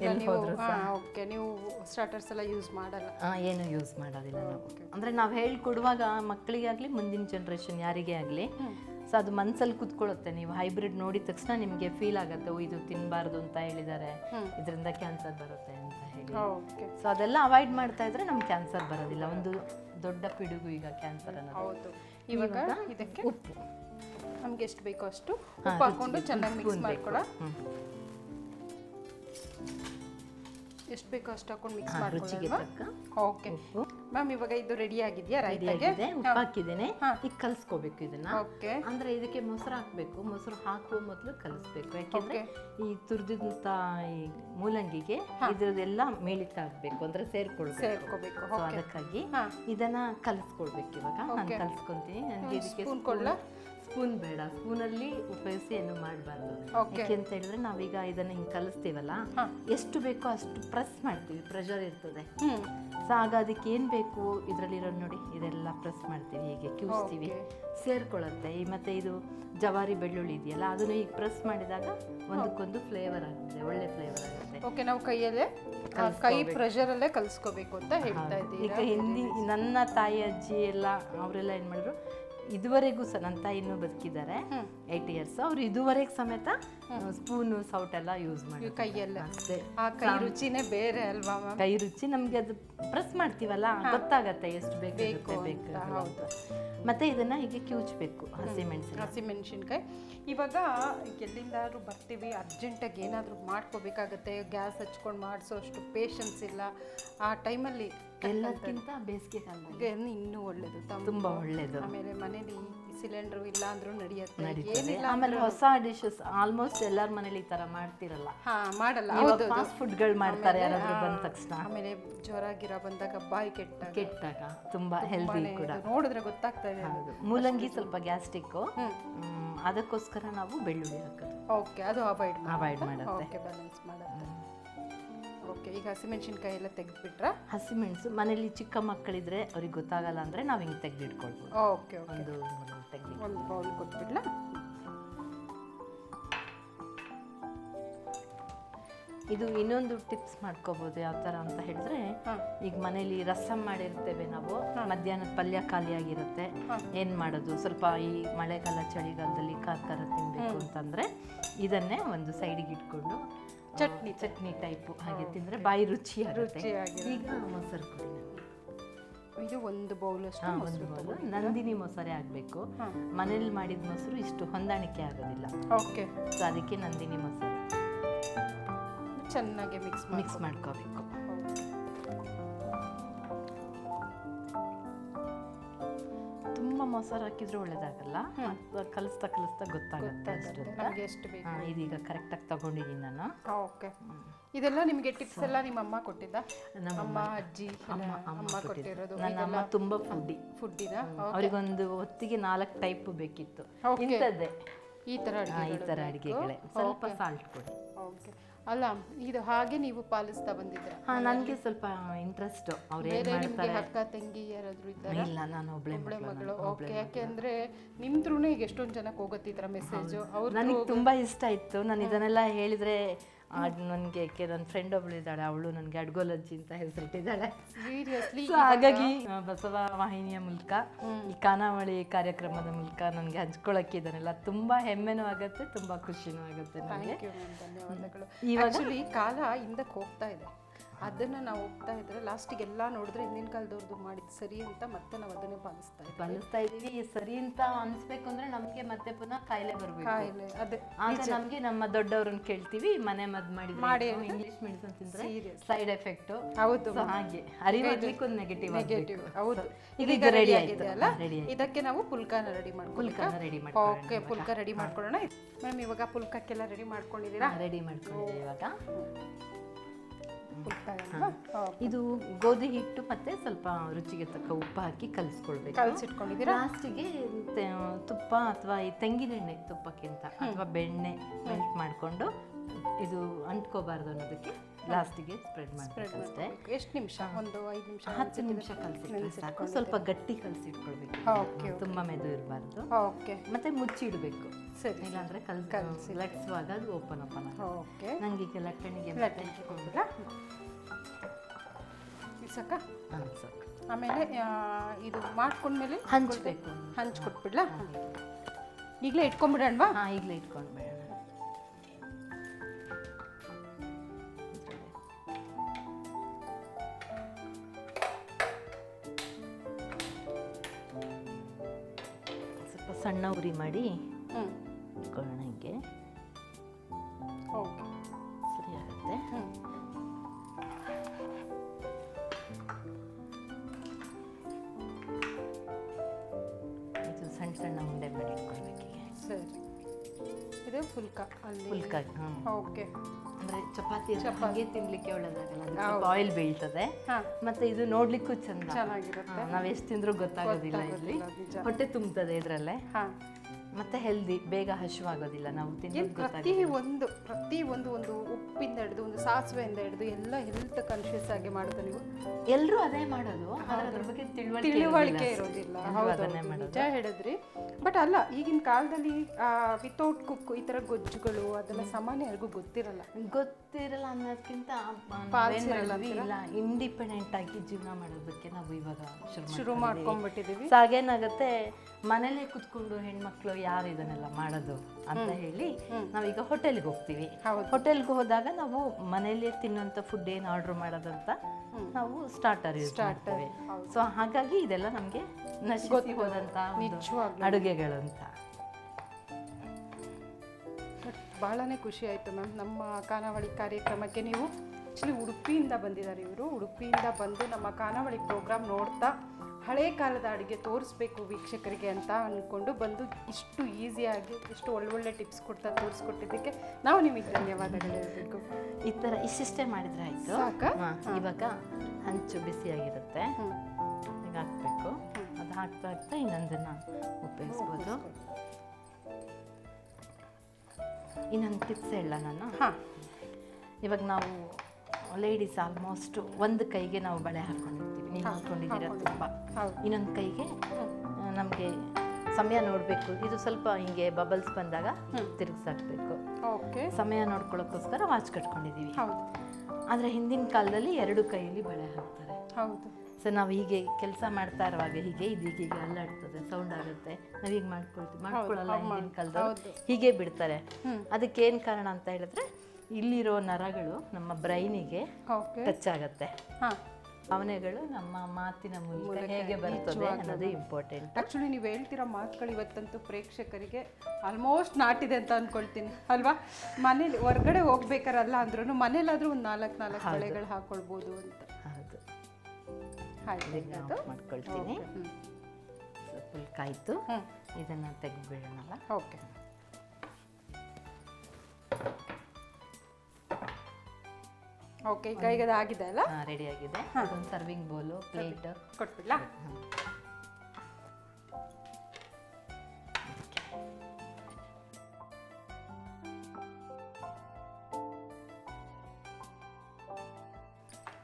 ಹಾ ಇಲ್ಲ ನೀವು ಹಾ ಓಕೆ ನೀವು ಸ್ಟಾರ್ಟರ್ಸ್ ಎಲ್ಲ ಯೂಸ್ ಮಾಡಲ್ಲ. ಆ, ಏನು ಯೂಸ್ ಮಾಡೋದಿಲ್ಲ ನಾವು. ಅಂದರೆ ನಾವು ಹೇಳ್ಕೊಡುವಾಗ ಮಕ್ಕಳಿಗಾಗಲಿ ಮುಂದಿನ ಜನ್ರೇಷನ್ ಯಾರಿಗೆ ಆಗಲಿ ಸೊ ಅದು ಮನ್ಸಲ್ಲಿ ಕುತ್ಕೊಳ್ಳುತ್ತೆ. ನೀವು ಹೈಬ್ರಿಡ್ ನೋಡಿದ ತಕ್ಷಣ ನಿಮಗೆ ಫೀಲ್ ಆಗುತ್ತೆ ಓ ಇದು ತಿನ್ನಬಾರ್ದು ಅಂತ ಹೇಳಿದ್ದಾರೆ ಇದರಿಂದ ಕ್ಯಾನ್ಸರ್ ಬರುತ್ತೆ ಅಂತ ಹೇಳಿ. ಓಕೆ ಸೊ ಅದೆಲ್ಲ ಅವಾಯ್ಡ್ ಮಾಡ್ತಾ ಇದ್ರೆ ನಮ್ಗೆ ಕ್ಯಾನ್ಸರ್ ಬರೋದಿಲ್ಲ. ಒಂದು ದೊಡ್ಡ ಪಿಡುಗು ಈಗ ಕ್ಯಾನ್ಸರ್ ಅನ್ನೋದು. ಹೌದು. ಇವಾಗ ಇದಕ್ಕೆ ಉಪ್ಪು. ನಮ್ಗೆ ಎಷ್ಟು ಬೇಕೋ ಅಷ್ಟು ಉಪ್ಪು ಹಾಕೊಂಡು ಚೆನ್ನಾಗಿ ಮಿಕ್ಸ್ ಮಾಡ್ಕೊಡ ಮಾಡ್ಕೊಳ. ಎಷ್ಟು ಬೇಕೋ ಅಷ್ಟು ಹಾಕೊಂಡು ಮಿಕ್ಸ್ ಹಾ, ರುಚಿಗೆ ಮಾಡ್ಕೊಳ್ಳೋಣ ತಕ್ಕ ಓಕೆ ಉಪ್ಪು. ಮ್ಯಾಮ್ ಇವಾಗ ಇದು ರೆಡಿ ಆಗಿದೆಯಾ? ರೈತಾಗೆ? ಆಗಿದೆ ಉಪ್ಪು ಹಾಕಿದ್ದೇನೆ ಹಾ. ಈಗ ಕಲಿಸ್ಕೋಬೇಕು ಇದನ್ನ. ಓಕೆ ಅಂದ್ರೆ ಇದಕ್ಕೆ ಮೊಸರು ಹಾಕ್ಬೇಕು. ಮೊಸರು ಹಾಕುವ ಮೊದಲು ಕಲಿಸ್ಬೇಕು. ಯಾಕೆಂದ್ರೆ ಈ ತುರಿದಂತ ಈ ಮೂಲಂಗಿಗೆ ಇದ್ರದೆಲ್ಲ ಮೇಳಿತ ಹಾಕ್ಬೇಕು ಅಂದ್ರೆ ಸೇರ್ಕೊಳ್ಬೇಕು. ಸೇರ್ಕೋಬೇಕು. ಸೊ ಅದಕ್ಕಾಗಿ ಹಾ. ಇದನ್ನ ಕಲಿಸ್ಕೊಳ್ಬೇಕು ಇವಾಗ. ನಾನು ಕಲಿಸ್ಕೊಂತೀನಿ. ನನಗೆ ಇದಕ್ಕೆ spoon ಕೊಡ್ಲಾ? ಸ್ಪೂನ್ ಬೇಡ. ಸ್ಪೂನಲ್ಲಿ ಉಪಯೋಗಿಸಿ ಏನು ಮಾಡಬಾರ್ದು. Okay. ಯಾಕೆ ಅಂತ ಹೇಳಿದ್ರೆ ನಾವೀಗ ಇದನ್ನ ಹಿಂಗೆ ಕಲಿಸ್ತೀವಲ್ಲ ಎಷ್ಟು ಬೇಕೋ ಅಷ್ಟು ಪ್ರೆಸ್ ಮಾಡ್ತೀವಿ. ಪ್ರೆಷರ್ ಇರ್ತದೆ. ಹ್ಮ್. ಸೊ ಆಗ ಅದಕ್ಕೆ ಏನು ಬೇಕು? ಇದರಲ್ಲಿರೋ ನೋಡಿ ಇದೆಲ್ಲ ಪ್ರೆಸ್ ಮಾಡ್ತೀವಿ ಹೀಗೆ ಕ್ಯೂಸ್ತೀವಿ. ಸೇರ್ಕೊಳ್ಳುತ್ತೆ. ಈ ಮತ್ತೆ ಇದು ಜವಾರಿ ಬೆಳ್ಳುಳ್ಳಿ ಇದೆಯಲ್ಲ ಅದನ್ನು ಈಗ ಪ್ರೆಸ್ ಮಾಡಿದಾಗ ಒಂದಕ್ಕೊಂದು ಫ್ಲೇವರ್ ಆಗುತ್ತೆ ಒಳ್ಳೆ ಫ್ಲೇವರ್ ಆಗುತ್ತೆ. ಓಕೆ ನಾವು ಕೈಯಲ್ಲೇ ಆ, ಕೈ ಪ್ರೆಷರ್ ಅಲ್ಲೇ ಕಲ್ಸ್ಕೋಬೇಕು ಅಂತ ಹೇಳ್ತಾ ಇದ್ದೀವಿ ಈಗ ಹಿಂದಿ ನನ್ನ ತಾಯಿ ಅಜ್ಜಿ ಎಲ್ಲ ಅವರೆಲ್ಲ ಏನು ಮಾಡಿದ್ರು ಇದುವರೆಗೂ ಸಹ ನನ್ನ ತಾಯಿನೂ ಇನ್ನೂ ಬದುಕಿದ್ದಾರೆ ಏಯ್ಟ್ ಇಯರ್ಸ್ ಅವ್ರು ಇದುವರೆಗೆ ಸಮೇತ ಸ್ಪೂನು ಸೌಟ್ ಎಲ್ಲ ಯೂಸ್ ಮಾಡಿ ಕೈಯಲ್ಲೇ. ಆ ಕೈ ರುಚಿನೇ ಬೇರೆ ಅಲ್ವಾ ಕೈ ರುಚಿ ನಮ್ಗೆ ಅದು ಪ್ರೆಸ್ ಮಾಡ್ತೀವಲ್ಲ ಗೊತ್ತಾಗತ್ತೆ ಎಷ್ಟು ಬೇಕು ಬೇಕು ಹೌದು. ಮತ್ತೆ ಇದನ್ನ ಹೀಗೆ ಕಿವುಚ್ಬೇಕು ಹಸಿಮೆಣಸಿನ ಹಸಿಮೆಣಸಿನ್ಕಾಯಿ ಇವಾಗ ಎಲ್ಲಿಂದಾದ್ರೂ ಬರ್ತೀವಿ ಅರ್ಜೆಂಟಾಗಿ ಏನಾದರೂ ಮಾಡ್ಕೋಬೇಕಾಗತ್ತೆ ಗ್ಯಾಸ್ ಹಚ್ಕೊಂಡು ಮಾಡಿಸೋ ಅಷ್ಟು ಪೇಷನ್ಸ್ ಇಲ್ಲ. ಆ ಟೈಮಲ್ಲಿ ಎಲ್ಲದಕ್ಕಿಂತ ಬೇಸಿಗೆ ಕಾಲದಲ್ಲಿ. ಇನ್ನೂ ಒಳ್ಳೇದು ತುಂಬ ಒಳ್ಳೆಯದು ಒಳ್ಳೇದು. ಆಮೇಲೆ ಮನೇಲಿ ಸಿಲಿಂಡರ್ ಇಲ್ಲ ಅಂದ್ರೂ. ನಡೆಯುತ್ತೆ ಆಮೇಲೆ ಹೊಸ ಡಿಶಸ್ ಆಲ್ಮೋಸ್ಟ್ ಎಲ್ಲರ ಮನೇಲಿ ಈ ತರ ಮಾಡ್ತಿರಲ್ಲ. ಹಾ ಮಾಡಲ್ಲ. ಹೌದು ಫಾಸ್ಟ್ ಫುಡ್ಗಳು ಮಾಡ್ತಾರೆ ಯಾರಾದ್ರೂ ಬಂದ ತಕ್ಷಣ. ಆಮೇಲೆ ಜ್ವರ ಗಿರ ಬಂದಾಗ ಬಾಯಿ ಕೆಟ್ಟ ಕೆಟ್ಟಾಗ. ತುಂಬಾ ಹೆಲ್ದಿ ಕೂಡ. ನೋಡಿದ್ರೆ ಗೊತ್ತಾಗ್ತಾ ಇದೆ. ಮೂಲಂಗಿ ಸ್ವಲ್ಪ ಗ್ಯಾಸ್ಟಿಕ್ ಅದಕ್ಕೋಸ್ಕರ ನಾವು ಬೆಳ್ಳುಳ್ಳಿ ಹಾಕೋದು. ಓಕೆ ಅದು ಅವಾಯ್ಡ್ ಅವಾಯ್ಡ್ ಮಾಡುತ್ತೆ. ಓಕೆ ಬ್ಯಾಲೆನ್ಸ್ ಮಾಡುತ್ತೆ? ಓಕೆ ಈಗ ಹಸಿಮೆಣಸಿನ್ಕಾಯಿ ಎಲ್ಲ ತೆಗೆದುಬಿಟ್ರೆ? ಹಸಿಮೆಣಸು ಮನೇಲಿ ಚಿಕ್ಕ ಮಕ್ಕಳಿದ್ರೆ ಅವ್ರಿಗೆ ಗೊತ್ತಾಗಲ್ಲ ಅಂದ್ರೆ ನಾವು ಹಿಂಗೆ ತೆಗೆದಿಟ್ಕೊಳ್ಬೋದು. Okay okay. ಒಂದು ಒಂದು ಬೌಲ್ ಕೊಟ್ಬಿಡ್ಲಾ? ಇದು ಇನ್ನೊಂದು ಟಿಪ್ಸ್ ಮಾಡ್ಕೋಬೋದು ಯಾವ ಥರ ಅಂತ ಹೇಳಿದ್ರೆ ಈಗ ಮನೇಲಿ ರಸಂ ಮಾಡಿರ್ತೇವೆ ನಾವು ಮಧ್ಯಾಹ್ನದ ಪಲ್ಯ ಖಾಲಿಯಾಗಿರುತ್ತೆ. ಏನು ಮಾಡೋದು? ಸ್ವಲ್ಪ ಈ ಮಳೆಗಾಲ ಚಳಿಗಾಲದಲ್ಲಿ ಖಾರ ಖಾರ ತಿನ್ನಬೇಕು ಅಂತಂದರೆ ಇದನ್ನೇ ಒಂದು ಸೈಡಿಗೆ ಇಟ್ಕೊಂಡು ಚಟ್ನಿ ಚಟ್ನಿ ಟೈಪು ಹಾಗೆ ತಿಂದರೆ ಬಾಯಿ ರುಚಿ ಆಗುತ್ತೆ ಈಗ ಮೊಸರು ಕೊಡಿ. ಇದು ಒಂದು ಬೌಲ್ ಅಷ್ಟು ಬೌಲು ನಂದಿನಿ ಮೊಸರೇ ಆಗಬೇಕು. ಮನೇಲಿ ಮಾಡಿದ ಮೊಸರು ಇಷ್ಟು ಹೊಂದಾಣಿಕೆ ಆಗೋದಿಲ್ಲ. ಓಕೆ ಸೊ ಅದಕ್ಕೆ ನಂದಿನಿ ಮೊಸರು. ಚೆನ್ನಾಗಿ ಮಿಕ್ಸ್ ಮಿಕ್ಸ್ ಮಾಡ್ಕೋಬೇಕು. ಮೊಸರು ಹಾಕಿದ್ರೆ ಒಳ್ಳೇದಾಗಲ್ಲ? ಕಲಿಸ್ತಾ ಕಲಿಸ್ತಾ ಗೊತ್ತಾಗುತ್ತೆ. ನಮಗೆ ಎಷ್ಟು ಬೇಕು ಹಾ, ಇದೀಗ ಕರೆಕ್ಟಾಗಿ ತಗೊಂಡಿದ್ದೀನಿ ನಾನು. ಓಕೆ ಇದೆಲ್ಲ ನಿಮಗೆ ಟಿಪ್ಸ್ ಎಲ್ಲ ನಿಮ್ಮ ಅಮ್ಮ ಕೊಟ್ಟಿದ್ದ? ನಮ್ಮ ಅಮ್ಮ ಅಜ್ಜಿ ಅಮ್ಮ ಅಮ್ಮ ಕೊಟ್ಟಿರೋದು. ನನ್ನ ಅಮ್ಮ ತುಂಬ ಫುಡ್ಡಿ ಫುಡ್ಡಿನ ಅವರಿಗೊಂದು ಹೊತ್ತಿಗೆ ನಾಲ್ಕು ಟೈಪ್ ಬೇಕಿತ್ತು. ಇಂಥದ್ದೇ. ಈ ಥರ ಅಡುಗೆ ಈ ಥರ ಅಡುಗೆಗಳೇ ಸ್ವಲ್ಪ ಸಾಲ್ಟ್ ಕೊಡಿ. ಓಕೆ ಅಲ್ಲ ಇದು ಹಾಗೆ ನೀವು ಪಾಲಿಸ್ತಾ ಬಂದಿದ್ರೆ. ಹಾ ನನಗೆ ಸ್ವಲ್ಪ ಇಂಟ್ರೆಸ್ಟ್ ಅವ್ರು ಏನು ಬೇರೆ ನಿಮ್ಗೆ ಮಾಡ್ತಾರೆ? ಅಕ್ಕ ತಂಗಿ ಯಾರಾದ್ರೂ ಇದ್ದಾರೆ? ಇಲ್ಲ ನಾನು ಒಬ್ಳೆ ಮಗಳು ಓಕೆ ಯಾಕೆಂದ್ರೆ ನಿಮ್ ಥ್ರೂನೇ ಈಗ ಎಷ್ಟೊಂದು ಜನಕ್ಕೆ ಹೋಗುತ್ತೆ ಮೆಸೇಜು ಅವ್ರು ನನಗೆ ತುಂಬಾ ಇಷ್ಟ ಇತ್ತು. ನಾನು ಇದನ್ನೆಲ್ಲ ಹೇಳಿದ್ರೆ ನನಗೆ ನನ್ನ ಫ್ರೆಂಡ್ ಒಬ್ಳು ಇದ್ದಾಳೆ ಅವಳು ನನಗೆ ಅಡ್ಗೋಲಜ್ಜಿ ಅಂತ ಹೆಸರಿಟ್ಟಿದ್ದಾಳೆ. ಹಾಗಾಗಿ ಬಸವ ವಾಹಿನಿಯ ಮೂಲಕ ಈ ಖಾನಾವಳಿ ಕಾರ್ಯಕ್ರಮದ ಮೂಲಕ ನನಗೆ ಹಂಚ್ಕೊಳ್ಳೋಕೆ ಇದನ್ನೆಲ್ಲ ತುಂಬ ಹೆಮ್ಮೆನೂ ಆಗುತ್ತೆ ತುಂಬ ಖುಷಿನೂ ಆಗುತ್ತೆ ನನಗೆ. ಇವಾಗ- ಕಾಲ ಹಿಂದಕ್ಕೆ ಹೋಗ್ತಾ ಇದೆ. ಅದನ್ನ ನಾವು ಹೋಗ್ತಾ ಇದ್ರೆ ಲಾಸ್ಟಿಗೆ ಎಲ್ಲ ನೋಡಿದ್ರೆ ಹಿಂದಿನ ಕಾಲದವ್ರದ್ದು ಮಾಡಿದ್ದು ಸರಿ ಅಂತ ಮತ್ತೆ ನಾವು ಅದನ್ನೇ ಪಾಲಿಸ್ತಾ ಇದ್ದೀವಿ ಪಾಲಿಸ್ತಾ ಇದ್ದೀವಿ ಸರಿ ಅಂತ ಅನಿಸ್ಬೇಕು ಅಂದ್ರೆ ನಮಗೆ ಮತ್ತೆ ಪುನಃ ಕಾಯಿಲೆ ಬರಬೇಕು. ಕಾಯಿಲೆ ಅದೇ ಆಗ ನಮಗೆ ನಮ್ಮ ದೊಡ್ಡವ್ರನ್ನ ಕೇಳ್ತೀವಿ ಮನೆ ಮದ್ದು ಮಾಡಿ ಮಾಡಿ ಇಂಗ್ಲೀಷ್ ತಿಂದ್ರೆ ತಿಂದರೆ ಸೈಡ್ ಎಫೆಕ್ಟ್ ಹೌದು. ಹಾಗೆ ಅರಿವಾಗ್ಲಿಕ್ಕೆ ಒಂದು ನೆಗೆಟಿವ್ ನೆಗೆಟಿವ್ ಹೌದು. ಇದೀಗ ರೆಡಿ. ಆಗಿದೆ ಅಲ್ಲ ಇದಕ್ಕೆ ನಾವು ಪುಲ್ಕಾನ ರೆಡಿ ಮಾಡ್ಕೊಳ್ಳೋಣ ಪುಲ್ಕಾನ ರೆಡಿ ಓಕೆ ಪುಲ್ಕ ರೆಡಿ ಮಾಡ್ಕೊಳ್ಳೋಣ. ಮ್ಯಾಮ್ ಇವಾಗ ಪುಲ್ಕಕ್ಕೆಲ್ಲ ರೆಡಿ ಮಾಡ್ಕೊಂಡಿದ್ದೀರಾ? ರೆಡಿ ಮಾಡ್ಕೊಂಡಿದ್ದೀವಿ ಇವಾಗ. ಇದು ಗೋಧಿ ಹಿಟ್ಟು ಮತ್ತೆ ಸ್ವಲ್ಪ ರುಚಿಗೆ ತಕ್ಕ ಉಪ್ಪು ಹಾಕಿ ಕಲಿಸ್ಕೊಳ್ಬೇಕು. ಕಲಸಿಟ್ಕೊಂಡಿದ್ದೀರಾ? ಲಾಸ್ಟಿಗೆ ತುಪ್ಪ ಅಥವಾ ಈ ತೆಂಗಿನೆಣ್ಣೆ ತುಪ್ಪಕ್ಕಿಂತ ಅಥವಾ ಬೆಣ್ಣೆ ಮೆಲ್ಟ್ ಮಾಡಿಕೊಂಡು ಇದು ಅಂಟ್ಕೋಬಾರ್ದು ಅನ್ನೋದಕ್ಕೆ ಲಾಸ್ಟಿಗೆ ಸ್ಪ್ರೆಡ್ ಮಾಡಬೇಕು. ಅಷ್ಟೇ ಎಷ್ಟು ನಿಮಿಷ? ಒಂದು ಐದು ನಿಮಿಷ ಹತ್ತು ನಿಮಿಷ ಕಲಸಿ ಸಾಕು. ಸ್ವಲ್ಪ ಗಟ್ಟಿ ಕಲಸಿಟ್ಕೊಳ್ಬೇಕು. ಓಕೆ ತುಂಬ ಮೆದು ಇರಬಾರ್ದು ಓಕೆ. ಮತ್ತೆ ಮುಚ್ಚಿಡಬೇಕು. ಸರಿ. ಇಲ್ಲಾಂದ್ರೆ ಕಲ್ಸಿ ಲಟ್ಸುವಾಗ ಅದು ಓಪನ್ ಓಪನ್ ಓಕೆ. ನಂಗೆ ಈಗ ಲಟ್ಟಣಿಗೆ ಲಟ್ಟಣಿಗೆ ಸಾಕ ಹಾಂ ಸಾಕು ಆಮೇಲೆ ಇದು ಮಾಡ್ಕೊಂಡ್ಮೇಲೆ ಹಂಚ್ಬೇಕು. ಹಂಚ್ಕೊಟ್ಬಿಡ್ಲಾ ಈಗಲೇ ಇಟ್ಕೊಂಡ್ಬಿಡೋಣವಾ? ಹಾಂ ಈಗಲೇ ಇಟ್ಕೊಂಡ್ಬಿಡೋಣ. ಬೇಡ ಸ್ವಲ್ಪ ಸಣ್ಣ ಉರಿ ಮಾಡಿ ಚಪಾತಿ. ಹಾಗೆ ತಿನ್ಲಿಕ್ಕೆ ಒಳ್ಳೆದಾಗಲ್ಲ ಆಯಿಲ್ ಬೀಳ್ತದೆ. ಮತ್ತೆ ಇದು ನೋಡ್ಲಿಕ್ಕೂ ಚಂದ. ಚೆನ್ನಾಗಿರುತ್ತೆ. ನಾವು ಎಷ್ಟು ತಿಂದ್ರೂ ಗೊತ್ತಾಗೋದಿಲ್ಲ ಇಲ್ಲಿ. ಹೊಟ್ಟೆ ತುಂಬುತ್ತದೆ ಇದ್ರಲ್ಲೇ. ಹಾಂ. ಮತ್ತೆ ಹೆಲ್ದಿ ಬೇಗ ಹಸಿವಾಗೋದಿಲ್ಲ ನಾವು ತಿನ್ನೋದು ಪ್ರತಿ ಒಂದು ಪ್ರತಿ ಒಂದು ಒಂದು ಉಪ್ಪಿಂದ ಹಿಡಿದು ಒಂದು ಸಾಸಿವೆಯಿಂದ ಹಿಡಿದು ಎಲ್ಲ ಹೆಲ್ತ್ ಕಾನ್ಶಿಯಸ್ ಆಗಿ ಮಾಡೋದು ನೀವು. ಎಲ್ಲರೂ ಅದೇ ಮಾಡೋದು ಆದ್ರೆ ಅದ್ರ ಬಗ್ಗೆ ತಿಳುವಳಿಕೆ ತಿಳುವಳಿಕೆ ಇರೋದಿಲ್ಲ. ಹೌದು ಅದನ್ನೇ ಹೌದು, ಮಾಡೋದು. ನಿಜ ಹೇಳಿದ್ರಿ. ಬಟ್ ಅಲ್ಲ ಈಗಿನ ಕಾಲದಲ್ಲಿ ವಿತೌಟ್ ಕುಕ್ ಈ ತರ ಗೊಜ್ಜುಗಳು ಅದೆಲ್ಲ ಸಾಮಾನ್ಯ ಯಾರಿಗೂ ಗೊತ್ತಿರಲ್ಲ. ಗೊತ್ತಿರಲ್ಲ ಅನ್ನೋದಕ್ಕಿಂತ ಪಾಲ್ಸಿರಲ್ಲ ಇಲ್ಲ ಇಂಡಿಪೆಂಡೆಂಟ್ ಆಗಿ ಜೀವನ ಮಾಡೋದಕ್ಕೆ ನಾವು ಇವಾಗ ಶುರು. ಮಾಡ್ಕೊಂಡ್ಬಿಟ್ಟಿದೀವಿ. ಸೊ ಹಾಗೇನಾಗುತ್ತೆ ಮನೇಲೆ ಕುತ್ಕೊಂಡು ಹೆಣ್ಮಕ್ಳು ಯಾರು ಇದನ್ನೆಲ್ಲ ಮಾಡೋದು ಅಂತ ಹೇಳಿ ನಾವೀಗ ಹೋಟೆಲ್ಗೆ ಹೋಗ್ತೀವಿ. ಹೋಟೆಲ್ಗೆ ಹೋದಾಗ ನಾವು ಮನೇಲಿ ತಿನ್ನುವಂಥ ಫುಡ್ ಏನು ಆರ್ಡರ್ ಮಾಡೋದಂತ ನಾವು ಸ್ಟಾರ್ಟರ್ ಯೂಸ್ ಮಾಡ್ತೇವೆ. ಸೊ ಹಾಗಾಗಿ ಇದೆಲ್ಲ ನಮಗೆ ನಶಿಸಿ ಹೋದಂಥ ಅಡುಗೆಗಳಂತ ಭಾಳನೇ ಖುಷಿ ಆಯಿತು ಮ್ಯಾಮ್. ನಮ್ಮ ಖಾನಾವಳಿ ಕಾರ್ಯಕ್ರಮಕ್ಕೆ ನೀವು ಆ್ಯಕ್ಚುಲಿ ಉಡುಪಿಯಿಂದ ಬಂದಿದ್ದಾರೆ ಇವರು. ಉಡುಪಿಯಿಂದ ಬಂದು ನಮ್ಮ ಖಾನಾವಳಿ ಪ್ರೋಗ್ರಾಮ್ ನೋಡ್ತಾ ಹಳೆ ಕಾಲದ ಅಡುಗೆ ತೋರಿಸ್ಬೇಕು ವೀಕ್ಷಕರಿಗೆ ಅಂತ ಅಂದ್ಕೊಂಡು ಬಂದು ಇಷ್ಟು ಈಸಿಯಾಗಿ ಇಷ್ಟು ಒಳ್ಳೊಳ್ಳೆ ಟಿಪ್ಸ್ ಕೊಡ್ತಾ ತೋರಿಸ್ಕೊಟ್ಟಿದ್ದಕ್ಕೆ ನಾವು ನಿಮಗೆ ಧನ್ಯವಾದಗಳು ಹೇಳಬೇಕು. ಈ ಥರ ಇಷ್ಟಿಷ್ಟೇ ಮಾಡಿದ್ರೆ ಆಯಿತು. ಸಾಕ? ಇವಾಗ ಹಂಚು ಬಿಸಿಯಾಗಿರುತ್ತೆ. ಈಗ ಹಾಕಬೇಕು. ಅದು ಹಾಕ್ತಾ ಹಾಕ್ತಾ ಇನ್ನೊಂದನ್ನು ಉಪಯೋಗಿಸ್ಬೋದು. ಇನ್ನೊಂದು ಟಿಪ್ಸ್ ಹೇಳ ನಾನು? ಹಾಂ. ಇವಾಗ ನಾವು ಲೇಡೀಸ್ ಆಲ್ಮೋಸ್ಟ್ ಒಂದು ಕೈಗೆ ನಾವು ಬಳೆ ಹಾಕ್ಕೊಂಡಿರ್ತೀವಿ ನೀವು ಹಾಕ್ಕೊಂಡಿದ್ದೀರ ತುಂಬ. ಇನ್ನೊಂದು ಕೈಗೆ ನಮಗೆ ಸಮಯ ನೋಡಬೇಕು. ಇದು ಸ್ವಲ್ಪ ಹಿಂಗೆ ಬಬಲ್ಸ್ ಬಂದಾಗ ತಿರುಗಿಸಾಕ್ಬೇಕು. ಸಮಯ ನೋಡ್ಕೊಳ್ಳೋಕ್ಕೋಸ್ಕರ ವಾಚ್ ಕಟ್ಕೊಂಡಿದ್ದೀವಿ. ಆದರೆ ಹಿಂದಿನ ಕಾಲದಲ್ಲಿ ಎರಡು ಕೈಯಲ್ಲಿ ಬಳೆ ಹಾಕ್ತಾರೆ. ಹೌದು. ಸೊ ನಾವು ಹೀಗೆ ಕೆಲಸ ಮಾಡ್ತಾ ಇರುವಾಗ ಹೀಗೆ ಇದು ಹೀಗೆ ಅಲ್ಲಾಡ್ತದೆ ಸೌಂಡ್ ಆಗುತ್ತೆ. ನಾವು ಹೀಗೆ ಮಾಡ್ಕೊಳ್ತೀವಿ. ಮಾಡ್ಕೊಳ್ಳಲ್ಲ ಹಿಂದಿನ ಕಾಲದಲ್ಲಿ ಹೀಗೆ ಬಿಡ್ತಾರೆ. ಅದಕ್ಕೆ ಏನು ಕಾರಣ ಅಂತ ಹೇಳಿದ್ರೆ ಇಲ್ಲಿರೋ ನರಗಳು ನಮ್ಮ ಬ್ರೈನಿಗೆ ಟಚ್ ಆಗುತ್ತೆ. ಭಾವನೆಗಳು ನಮ್ಮ ಮಾತಿನ ಮೂಲಕ ಹೇಗೆ ಬರ್ತದೆ ಅನ್ನೋದು ಇಂಪಾರ್ಟೆಂಟ್ ಆಕ್ಚುಲಿ ನೀವು ಹೇಳ್ತಿರೋ ಮಾತುಗಳು ಇವತ್ತಂತೂ ಪ್ರೇಕ್ಷಕರಿಗೆ ಆಲ್ಮೋಸ್ಟ್ ನಾಟಿದೆ ಅಂತ ಅಂದ್ಕೊಳ್ತೀನಿ ಅಲ್ವಾ? ಮನೇಲಿ ಹೊರ್ಗಡೆ ಹೋಗ್ಬೇಕಾರಲ್ಲ ಅಂದ್ರೂ ಮನೇಲಾದ್ರೂ ಒಂದು ನಾಲ್ಕು ನಾಲ್ಕು ಕಳೆಗಳು ಹಾಕೊಳ್ಬೋದು ಅಂತ. ಹೌದು. ಆಯ್ತು. ಮಾಡ್ಕೊಳ್ತೀನಿ. ಫುಲ್ ಕಾಯ್ತು. ಇದನ್ನ ಇದನ್ನು ತೆಗೆದ್ಬಿಡೋಣಲ್ಲ? ಓಕೆ ಓಕೆ ಈಗ ಈಗ ಆಗಿದೆ ಅಲ್ಲ? ರೆಡಿ ಆಗಿದೆ. ಒಂದು ಸರ್ವಿಂಗ್ ಬೌಲು ಪ್ಲೇಟ್ ಕೊಟ್ಬಿಡ್ಲಾ?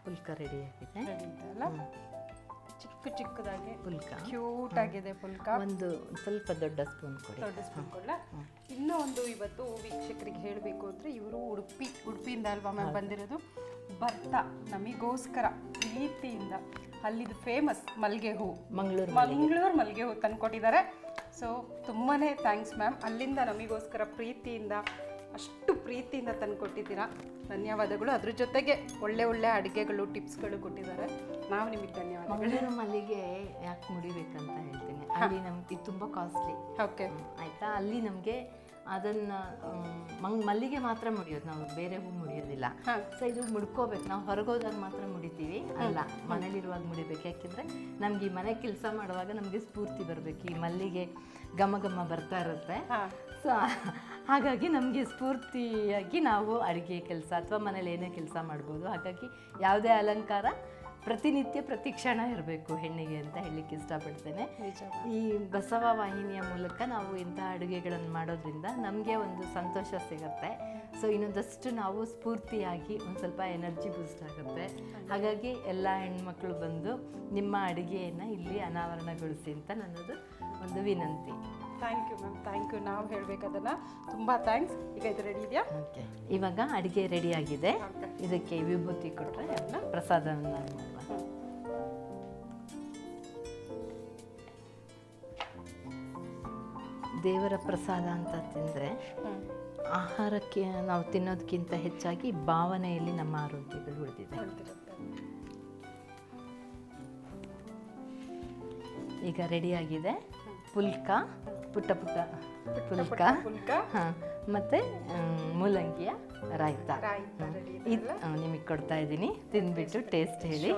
ಪುಲ್ಕ ರೆಡಿ ಆಗಿದೆ. ಚಿಕ್ಕ ಚಿಕ್ಕದಾಗಿ. ಪುಲ್ಕ ಕ್ಯೂಟ್ ಆಗಿದೆ ಪುಲ್ಕ ಒಂದು ಸ್ವಲ್ಪ ದೊಡ್ಡ ಸ್ಪೂನ್ ಕೊಡಿ. ದೊಡ್ಡ ಸ್ಪೂನ್ ಕೊಡ್ಲಾ? ಇನ್ನೂ ಒಂದು ಇವತ್ತು ವೀಕ್ಷಕರಿಗೆ ಹೇಳಬೇಕು ಅಂದರೆ ಇವರು ಉಡುಪಿ ಉಡುಪಿಯಿಂದ ಅಲ್ವಾ ಮ್ಯಾಮ್ ಬಂದಿರೋದು? ಭರ್ತ ನಮಗೋಸ್ಕರ ಪ್ರೀತಿಯಿಂದ ಅಲ್ಲಿದು ಫೇಮಸ್ ಮಲ್ಲಿಗೆ ಹೂ. ಮಂಗಳೂರು ಮಂಗಳೂರು ಮಲ್ಲಿಗೆ ಹೂ ತಂದುಕೊಟ್ಟಿದ್ದಾರೆ. ಸೊ ತುಂಬಾ ಥ್ಯಾಂಕ್ಸ್ ಮ್ಯಾಮ್ ಅಲ್ಲಿಂದ ನಮಗೋಸ್ಕರ ಪ್ರೀತಿಯಿಂದ ಅಷ್ಟು ಪ್ರೀತಿಯಿಂದ ತಂದುಕೊಟ್ಟಿದ್ದೀರಾ. ಧನ್ಯವಾದಗಳು. ಅದ್ರ ಜೊತೆಗೆ ಒಳ್ಳೆ ಒಳ್ಳೆ ಅಡುಗೆಗಳು ಟಿಪ್ಸ್ಗಳು ಕೊಟ್ಟಿದ್ದಾರೆ. ನಾವು ನಿಮಗೆ ಧನ್ಯವಾದ ಮಂಗಳೂರು ಮಲ್ಲಿಗೆ ಯಾಕೆ ಮುಡಿಬೇಕಂತ ಹೇಳ್ತೀನಿ. ಅಲ್ಲಿ ನಮ್ಗೆ ಇದು ತುಂಬ ಕಾಸ್ಟ್ಲಿ ಓಕೆ ಆಯಿತಾ? ಅಲ್ಲಿ ನಮಗೆ ಅದನ್ನು ಮಂಗ್ ಮಲ್ಲಿಗೆ ಮಾತ್ರ ಮುಡಿಯೋದು ನಾವು ಬೇರೆ ಹೂ ಮುಡಿಯೋದಿಲ್ಲ. ಸೊ ಇದು ಮುಡ್ಕೋಬೇಕು. ನಾವು ಹೊರಗೋದಾಗ ಮಾತ್ರ ಮುಡಿತೀವಿ. ಅಲ್ಲ ಮನೇಲಿರುವಾಗ ಮುಡಿಬೇಕು. ಯಾಕೆಂದರೆ ನಮ್ಗೆ ಈ ಮನೆ ಕೆಲಸ ಮಾಡುವಾಗ ನಮಗೆ ಸ್ಫೂರ್ತಿ ಬರಬೇಕು. ಈ ಮಲ್ಲಿಗೆ ಘಮ ಘಮ ಬರ್ತಾ ಇರುತ್ತೆ. ಸೊ ಹಾಗಾಗಿ ನಮಗೆ ಸ್ಫೂರ್ತಿಯಾಗಿ ನಾವು ಅಡುಗೆ ಕೆಲಸ ಅಥವಾ ಮನೇಲಿ ಏನೇ ಕೆಲಸ ಮಾಡ್ಬೋದು. ಹಾಗಾಗಿ ಯಾವುದೇ ಅಲಂಕಾರ ಪ್ರತಿನಿತ್ಯ ಪ್ರತಿ ಕ್ಷಣ ಇರಬೇಕು ಹೆಣ್ಣಿಗೆ ಅಂತ ಹೇಳಲಿಕ್ಕೆ ಇಷ್ಟಪಡ್ತೇನೆ. ಈ ಬಸವ ವಾಹಿನಿಯ ಮೂಲಕ ನಾವು ಇಂಥ ಅಡುಗೆಗಳನ್ನು ಮಾಡೋದ್ರಿಂದ ನಮಗೆ ಒಂದು ಸಂತೋಷ ಸಿಗುತ್ತೆ. ಸೊ ಇನ್ನೊಂದಷ್ಟು ನಾವು ಸ್ಫೂರ್ತಿಯಾಗಿ ಒಂದು ಸ್ವಲ್ಪ ಎನರ್ಜಿ ಬೂಸ್ಟ್ ಆಗುತ್ತೆ. ಹಾಗಾಗಿ ಎಲ್ಲ ಹೆಣ್ಮಕ್ಳು ಬಂದು ನಿಮ್ಮ ಅಡುಗೆಯನ್ನು ಇಲ್ಲಿ ಅನಾವರಣಗೊಳಿಸಿ ಅಂತ ನನ್ನದು ಒಂದು ವಿನಂತಿ. Thank you ma'am thank you ನಾವು ಹೇಳಬೇಕದನ್ನು ತುಂಬ ಥ್ಯಾಂಕ್ಸ್ ಈಗ ಇದು ರೆಡಿ ಇದೆಯಾ? ಓಕೆ ಇವಾಗ ಅಡುಗೆ ರೆಡಿಯಾಗಿದೆ ಇದಕ್ಕೆ ವಿಭೂತಿ ಕೊಟ್ಟರೆ ಪ್ರಸಾದವನ್ನು ದೇವರ ಪ್ರಸಾದ ಅಂತ ತಿಂದರೆ ಆಹಾರಕ್ಕೆ ನಾವು ತಿನ್ನೋದಕ್ಕಿಂತ ಹೆಚ್ಚಾಗಿ ಭಾವನೆಯಲ್ಲಿ ನಮ್ಮ ಆರೋಗ್ಯಗಳು ಉಳಿದಿದೆ. ಈಗ ರೆಡಿಯಾಗಿದೆ ಪುಲ್ಕ ಪುಟ್ಟ ಪುಟ್ಟ ಪುಲ್ಕ. ಮತ್ತು ಮೂಲಂಗಿಯ ರಾಯ್ತ. ಇದೆ ನಿಮಗೆ ಕೊಡ್ತಾ ಇದ್ದೀನಿ. ತಿಂದ್ಬಿಟ್ಟು ಟೇಸ್ಟ್ ಹೇಳಿ.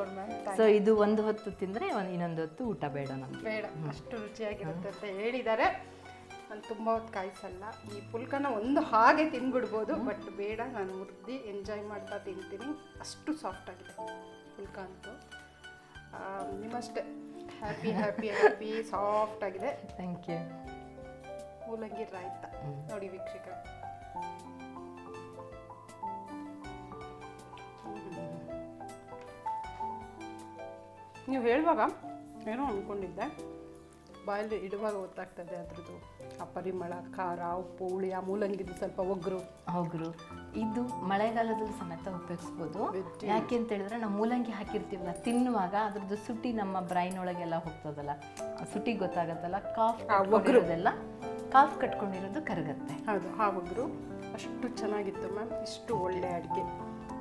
ಸೊ ಇದು ಒಂದು ಹೊತ್ತು ತಿಂದರೆ ಒಂದು ಇನ್ನೊಂದು ಹೊತ್ತು ಊಟ ಬೇಡ ನಮಗೆ. ಬೇಡ ಅಷ್ಟು ರುಚಿಯಾಗಿರುತ್ತೆ ಅಂತ ಹೇಳಿದ್ದಾರೆ. ನಾನು ತುಂಬ ಹೊತ್ತು ಕಾಯಿಸಲ್ಲ. ಈ ಪುಲ್ಕನ ಒಂದು ಹಾಗೆ ತಿಂದ್ಬಿಡ್ಬೋದು ಬಟ್ ಬೇಡ ನಾನು ಮುದ್ದಿ ಎಂಜಾಯ್ ಮಾಡ್ತಾ ತಿಂತೀನಿ. ಅಷ್ಟು ಸಾಫ್ಟ್ ಆಗಿದೆ ಪುಲ್ಕ ಅಂತೂ. ನಿಮ್ಮಷ್ಟೆ. ಹ್ಯಾಪಿ ಹ್ಯಾಪಿ ಹ್ಯಾಪಿ ಸಾಫ್ಟ್ ಆಗಿದೆ. ಥ್ಯಾಂಕ್ ಯು ಮೂಲಂಗಿ ರಾಯ್ತ. ನೋಡಿ ವೀಕ್ಷಕ ನೀವು ಹೇಳುವಾಗ ಏನೋ ಅಂದ್ಕೊಂಡಿದ್ದೆ ಬಾಯಲ್ಲಿ ಇಡುವಾಗ ಗೊತ್ತಾಗ್ತದೆ ಅದ್ರದ್ದು. ಆ ಪರಿಮಳ ಖಾರ ಉಪ್ಪು ಹುಳಿ ಆ ಮೂಲಂಗಿದು ಸ್ವಲ್ಪ ಒಗ್ರು. ಹೋಗ್ರು ಇದು ಮಳೆಗಾಲದಲ್ಲಿ ಸಮೇತ ಉಪಯೋಗಿಸ್ಬೋದು. ಯಾಕೆ ಅಂತ ಹೇಳಿದ್ರೆ ನಾವು ಮೂಲಂಗಿ ಹಾಕಿರ್ತೀವಲ್ಲ ತಿನ್ನುವಾಗ ಅದ್ರದ್ದು ಸುಟ್ಟಿ ನಮ್ಮ ಬ್ರೈನ್ ಒಳಗೆಲ್ಲ ಹೋಗ್ತದಲ್ಲ. ಆ ಸುಟಿ ಗೊತ್ತಾಗತ್ತಲ್ಲ ಕಾಫ್ ಕಟ್ಕೊಂಡಿರೋದೆಲ್ಲ ಕಾಫ್ ಕಟ್ಕೊಂಡಿರೋದು ಕರಗತ್ತೆ. ಹೌದು ಆ ಒಗ್ರು. ಅಷ್ಟು ಚೆನ್ನಾಗಿತ್ತು ಮ್ಯಾಮ್. ಇಷ್ಟು ಒಳ್ಳೆ ಅಡುಗೆ.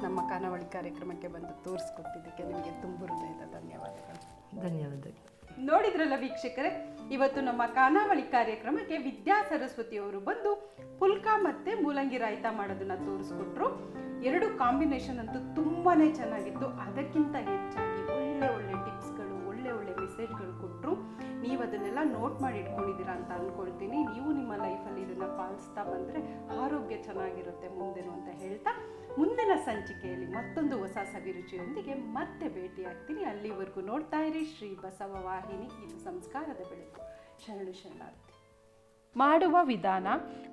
ನಮ್ಮ ಖಾನಾವಳಿ ಕಾರ್ಯಕ್ರಮಕ್ಕೆ ಬಂದು ತೋರಿಸ್ಕೊಟ್ಟಿದ್ದಕ್ಕೆ ನಿಮಗೆ ತುಂಬ ಹೃದಯದ ಧನ್ಯವಾದಗಳು. ಧನ್ಯವಾದಗಳು. ನೋಡಿದ್ರಲ್ಲ ವೀಕ್ಷಕರೇ? ಇವತ್ತು ನಮ್ಮ ಕಾನಾವಳಿ ಕಾರ್ಯಕ್ರಮಕ್ಕೆ ವಿದ್ಯಾ ಸರಸ್ವತಿ ಅವರು ಬಂದು ಪುಲ್ಕ ಮತ್ತೆ ಮೂಲಂಗಿ ರಾಯ್ತ ಮಾಡೋದನ್ನ ತೋರಿಸ್ಕೊಟ್ರು. ಎರಡು ಕಾಂಬಿನೇಷನ್ ಅಂತೂ ತುಂಬಾನೇ ಚೆನ್ನಾಗಿತ್ತು. ಅದಕ್ಕಿಂತ ಹೆಚ್ಚಾಗಿ ಮೆಸೇಜ್ಗಳು ಕೊಟ್ಟರು ನೀವು ಅದನ್ನೆಲ್ಲ ನೋಟ್ ಮಾಡಿ ಇಟ್ಕೊಂಡಿದ್ದೀರಾ ಅಂತ ಅಂದ್ಕೊಳ್ತೀನಿ ನೀವು ನಿಮ್ಮ ಲೈಫಲ್ಲಿ ಇದನ್ನ ಪಾಲಿಸ್ತಾ ಬಂದರೆ ಆರೋಗ್ಯ ಚೆನ್ನಾಗಿರುತ್ತೆ ಮುಂದೇನು ಅಂತ ಹೇಳ್ತಾ, ಮುಂದಿನ ಸಂಚಿಕೆಯಲ್ಲಿ ಮತ್ತೊಂದು ಹೊಸ ಸವಿರುಚಿಯೊಂದಿಗೆ ಮತ್ತೆ ಭೇಟಿಯಾಗ್ತೀನಿ. ಅಲ್ಲಿವರೆಗೂ ನೋಡ್ತಾ ಇರಿ ಶ್ರೀ ಬಸವ ವಾಹಿನಿ. ಇದು ಸಂಸ್ಕಾರದ ಬೆಳಕು. ಶರಣು ಶರಣಾರ್ಥಿ. ಮಾಡುವ ವಿಧಾನ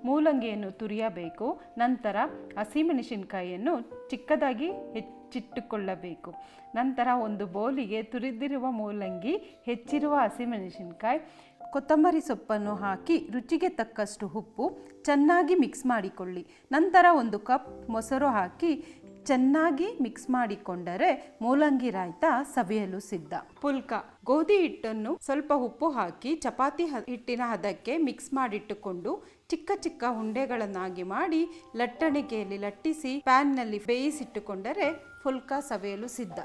ಮೂಲಂಗಿಯನ್ನು ತುರಿಯಬೇಕು, ನಂತರ ಹಸಿಮೆಣಸಿನಕಾಯಿಯನ್ನು ಚಿಕ್ಕದಾಗಿ ಹೆಚ್ಚಿಟ್ಟುಕೊಳ್ಳಬೇಕು. ನಂತರ ಒಂದು ಬೌಲಿಗೆ ತುರಿದಿರುವ ಮೂಲಂಗಿ, ಹೆಚ್ಚಿರುವ ಹಸಿಮೆಣಸಿನಕಾಯಿ, ಕೊತ್ತಂಬರಿ ಸೊಪ್ಪನ್ನು ಹಾಕಿ ರುಚಿಗೆ ತಕ್ಕಷ್ಟು ಉಪ್ಪು ಚೆನ್ನಾಗಿ ಮಿಕ್ಸ್ ಮಾಡಿಕೊಳ್ಳಿ. ನಂತರ ಒಂದು ಕಪ್ ಮೊಸರು ಹಾಕಿ ಚೆನ್ನಾಗಿ ಮಿಕ್ಸ್ ಮಾಡಿಕೊಂಡರೆ ಮೂಲಂಗಿ ರಾಯ್ತ ಸವಿಯಲು ಸಿದ್ಧ. ಪುಲ್ಕ. ಗೋಧಿ ಹಿಟ್ಟನ್ನು ಸ್ವಲ್ಪ ಉಪ್ಪು ಹಾಕಿ ಚಪಾತಿ ಹಿಟ್ಟಿನ ಹದಕ್ಕೆ ಮಿಕ್ಸ್ ಮಾಡಿಟ್ಟುಕೊಂಡು ಚಿಕ್ಕ ಚಿಕ್ಕ ಉಂಡೆಗಳನ್ನಾಗಿ ಮಾಡಿ ಲಟ್ಟಣಿಗೆಯಲ್ಲಿ ಲಟ್ಟಿಸಿ ಪ್ಯಾನ್ನಲ್ಲಿ ಬೇಯಿಸಿಟ್ಟುಕೊಂಡರೆ ಪುಲ್ಕ ಸವಿಯಲು ಸಿದ್ಧ.